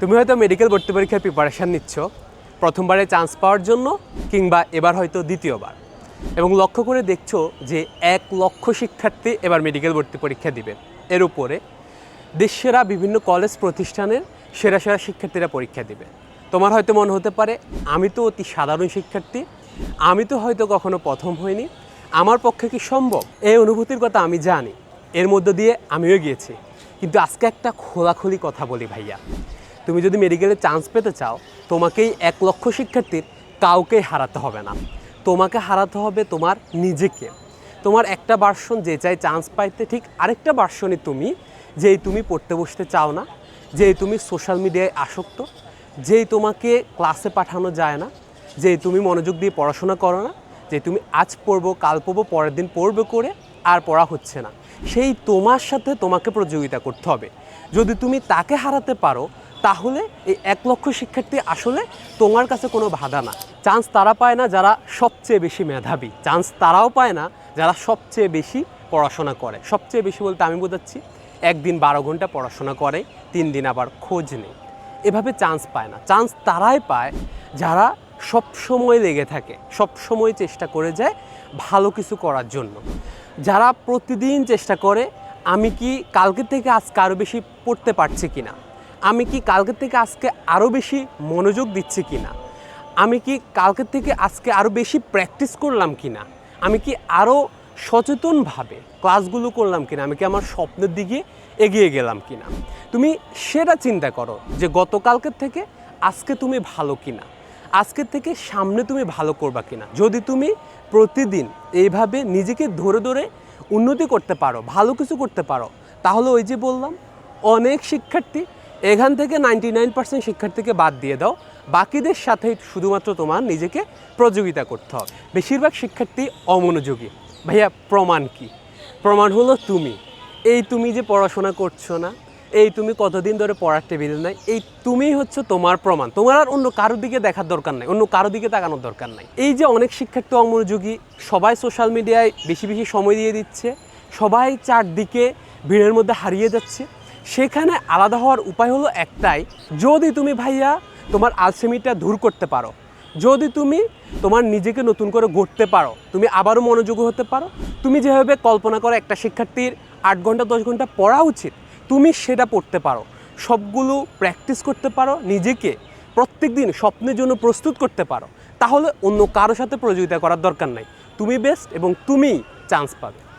তুমি হয়তো মেডিকেল ভর্তি পরীক্ষার প্রিপারেশান নিচ্ছ, প্রথমবারে চান্স পাওয়ার জন্য কিংবা এবার হয়তো দ্বিতীয়বার। এবং লক্ষ্য করে দেখছ যে এক লক্ষ শিক্ষার্থী এবার মেডিকেল ভর্তি পরীক্ষা দিবে। এর উপরে দেশেরা বিভিন্ন কলেজ প্রতিষ্ঠানের সেরা সেরা শিক্ষার্থীরা পরীক্ষা দিবে। তোমার হয়তো মনে হতে পারে, আমি তো অতি সাধারণ শিক্ষার্থী, আমি তো হয়তো কখনো প্রথম হইনি। আমার পক্ষে কি সম্ভব? এই অনুভূতির কথা আমি জানি। এর মধ্য দিয়ে আমিও গিয়েছি। কিন্তু আজকে একটা খোলাখুলি কথা বলি ভাইয়া। তুমি যদি মেডিকেলে চান্স পেতে চাও, তোমাকেই এক লক্ষ শিক্ষার্থীর কাউকেই হারাতে হবে না। তোমাকে হারাতে হবে তোমার নিজেকে। তোমার একটা ভার্সন যে চাই চান্স পাইতে ঠিক আরেকটা ভার্সনই তুমি, যেই তুমি পড়তে বসতে চাও না, যেই তুমি সোশ্যাল মিডিয়ায় আসক্ত, যেই তোমাকে ক্লাসে পাঠানো যায় না যে তুমি মনোযোগ দিয়ে পড়াশোনা করো না যে তুমি আজ পড়ব, কাল পড়ব, পরের দিন পড়বে করে আর পড়া হচ্ছে না। সেই তোমার সাথে তোমাকে প্রতিযোগিতা করতে হবে। যদি তুমি তাকে হারাতে পারো তাহলে এই এক লক্ষ শিক্ষার্থী আসলে তোমার কাছে কোনো বাধা না। চান্স তারা পায় না যারা সবচেয়ে বেশি মেধাবী। চান্স তারাও পায় না যারা সবচেয়ে বেশি পড়াশোনা করে। সবচেয়ে বেশি বলতে আমি বোঝাচ্ছি, একদিন বারো ঘণ্টা পড়াশোনা করে, তিন দিন আবার খোঁজ নেই এভাবে চান্স পায় না। চান্স তারাই পায় যারা সব সময় লেগে থাকে সব সময় চেষ্টা করে যায় ভালো কিছু করার জন্য। যারা প্রতিদিন চেষ্টা করে, আমি কি কালকে থেকে আজকে আরও বেশি পড়তে পারছি কিনা? আমি কি কালকের থেকে আজকে আরও বেশি মনোযোগ দিচ্ছি কি না আমি কি কালকের থেকে আজকে আরও বেশি প্র্যাকটিস করলাম কি না আমি কি আরও সচেতনভাবে ক্লাসগুলো করলাম কিনা? আমি কি আমার স্বপ্নের দিকে এগিয়ে গেলাম কিনা? তুমি সেটা চিন্তা করো যে গতকালকের থেকে আজকে তুমি ভালো কিনা? আজকের থেকে সামনে তুমি ভালো করবা কিনা? যদি তুমি প্রতিদিন এইভাবে নিজেকে ধরে ধরে উন্নতি করতে পারো, ভালো কিছু করতে পারো, তাহলে ওই যে বললাম, অনেক শিক্ষার্থী এখান থেকে নাইনটি নাইন পার্সেন্ট শিক্ষার্থীকে বাদ দিয়ে দাও। বাকিদের সাথে শুধুমাত্র তোমার নিজেকে প্রযোগিতা করতে হবে। বেশিরভাগ শিক্ষার্থী অমনোযোগী। ভাইয়া, প্রমাণ কি? প্রমাণ হলো তুমি। এই তুমি যে পড়াশোনা করছ না, এই তুমি কতদিন ধরে পড়ার টেবিল নাই, এই তুমিই হচ্ছে তোমার প্রমাণ। তোমার আর অন্য কারোর দিকে দেখার দরকার নাই, অন্য কারোর দিকে তাকানোর দরকার নাই। এই যে অনেক শিক্ষার্থী অমনোযোগী, সবাই সোশ্যাল মিডিয়ায় বেশি বেশি সময় দিয়ে দিচ্ছে, সবাই চারদিকে ভিড়ের মধ্যে হারিয়ে যাচ্ছে। সেখানে আলাদা হওয়ার উপায় হলো একটাই, যদি তুমি ভাইয়া তোমার আলসেমিটা দূর করতে পারো, যদি তুমি তোমার নিজেকে নতুন করে গড়তে পারো, তুমি আবারও মনোযোগী হতে পারো, তুমি যেভাবে কল্পনা করো একটা শিক্ষার্থীর আট ঘণ্টা, দশ ঘণ্টা পড়া উচিত, তুমি সেটা পড়তে পারো। সবগুলো প্র্যাকটিস করতে পারো, নিজেকে প্রত্যেক দিন স্বপ্নের জন্য প্রস্তুত করতে পারো। তাহলে অন্য কারোর সাথে প্রতিযোগিতা করার দরকার নাই। তুমি বেস্ট এবং তুমিই চান্স পাবে।